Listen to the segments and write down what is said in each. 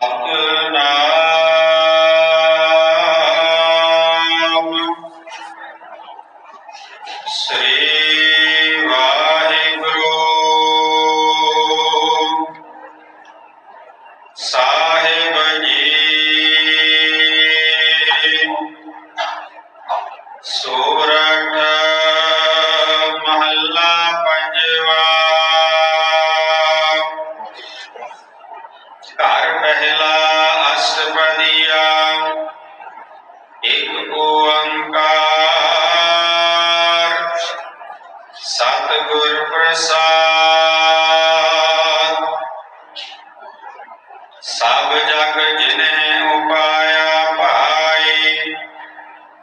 Shri सतगुर प्रसाद सब जग जिने उपाया पाई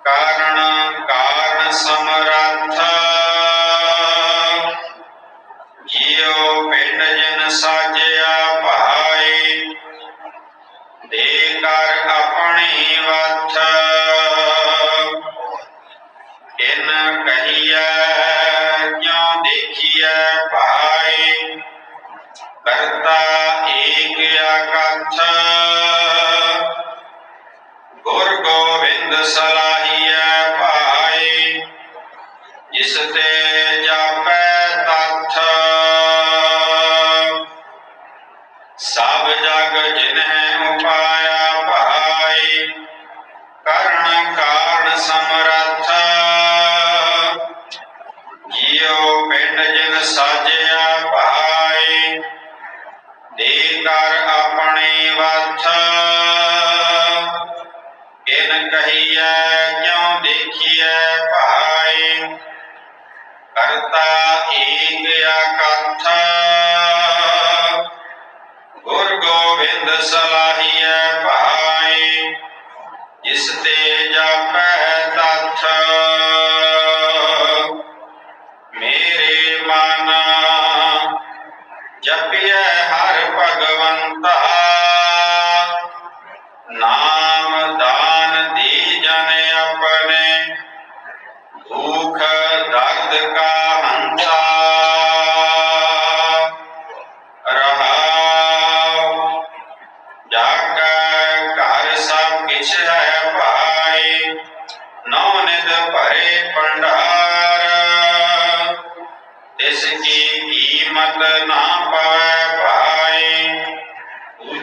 कारण कारण समर्था। जियो पिंड जिन साजे ਦੇਖੀਐ ਭਾਈ। ਕਰਤਾ ਏਕ ਅਕਥ ਗੁਰ ਗੋਬਿੰਦ ਸਲਾਹੀਐ ਭਾਈ। ਜਿਸ ਤੇ ਜਾਪੈ कर अपने इन कहिए क्यों देखिए भाई करता एक अकथ गुरु गोविंद सलाहिए भाई जिस तेज ಭಗವನ್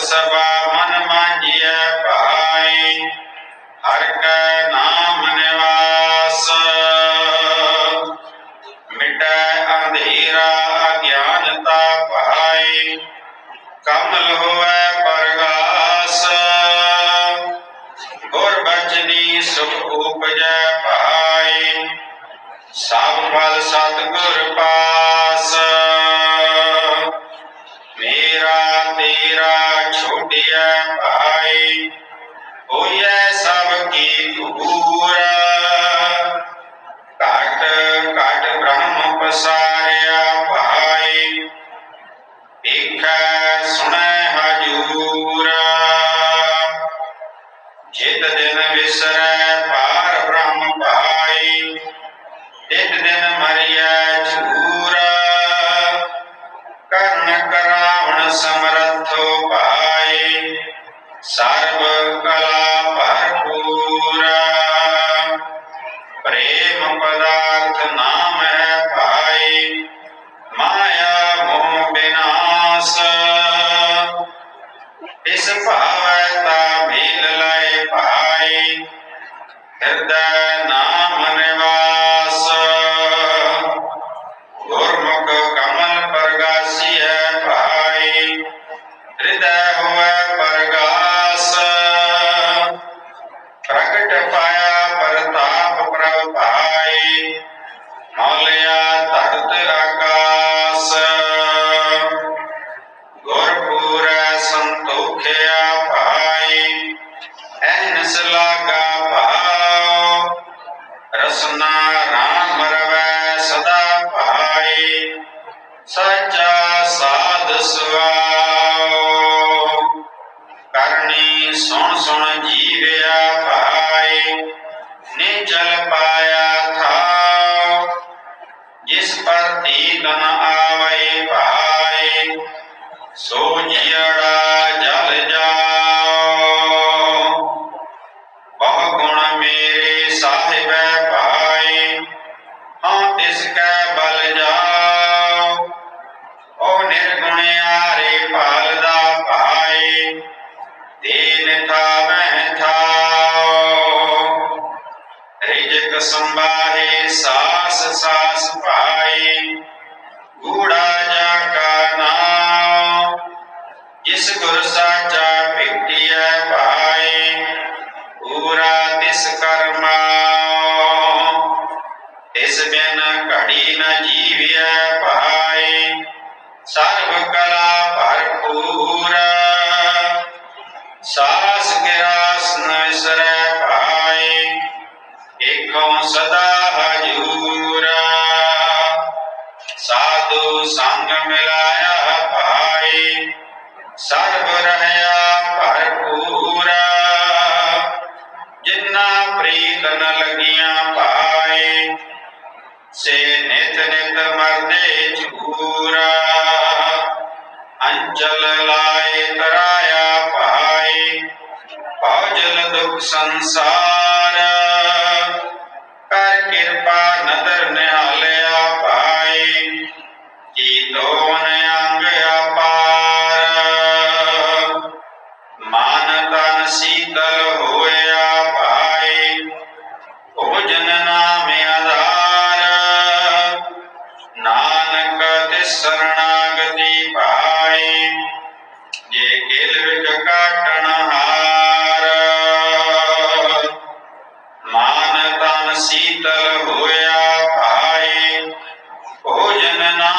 ਸਭਾ ਮਨ ਮਾਂਜੀਐ ਭਾਈ ਹਰ ਕੈ ਨਾਮ ਨਿਵਾਸ। ਮਿਟੈ ਅੰਧੇਰਾ ਅਗਿਆਨਤਾ ਭਾਈ ਕਮਲ ਹੋ मेरा छोटिया भाई सब की दूरा। ब्रह्म भाई देखा सुन हजूरा। जित दिन विसर ਸਮਰੱਥੋ ਭਾਈ ਸਰਬ ਕਲਾ ਭਰਪੂਰ ਪ੍ਰੇਮ ਪਦਾਰਥ ਨਾਮ ਹੈ ਭਾਈ ਮਾਇਆ ਮੋਹ ਬਿਨਾਸ਼ ਇਸ ਭਾਵੈ ਤਾ ਮਿਲ ਲੈ ਭਾਈ ਹਿਰਦੈ ਨਾਮ ਨਿਵਾਸ ਪਰਗਾਸ ਪ੍ਰਗਟ ਪਾਇਆ ਪ੍ਰਤਾਪ ਪ੍ਰਭ ਭਾਈ ਧਰਤ ਆਕਾਸ। ਗੁਰਪੂਰੈ ਸੰਤੋਖਿਆ ਭਾਈ ਐਨਸਲਾ सुन सुन जीवया पाए ने जल पाया था जिस पर तीतन आवे पाए, सो जियड़ा जल जा संभारे सास सास पाए। घूड़ा जा का नाम इस गुर साचा पिटिया पाए। पूरा दिस कर्मा इस बिन घड़ी न जीविया पाए। सर्व कला ਪ੍ਰੀਤ ਨ ਲਗੀਆਂ ਭਾਈ ਸੇ ਨਿਤ ਨਿਤ ਮਰਦੇ ਝੂਰਾ ਅੰਚਲ ਲਾਏ ਤਰਾਇਆ ਭਾਈ ਭਜਲ ਦੁਖ ਸੰਸਾਰ ਹੋਇਆ ਭਾਈ ਭੋਜਨ ਨਾਮ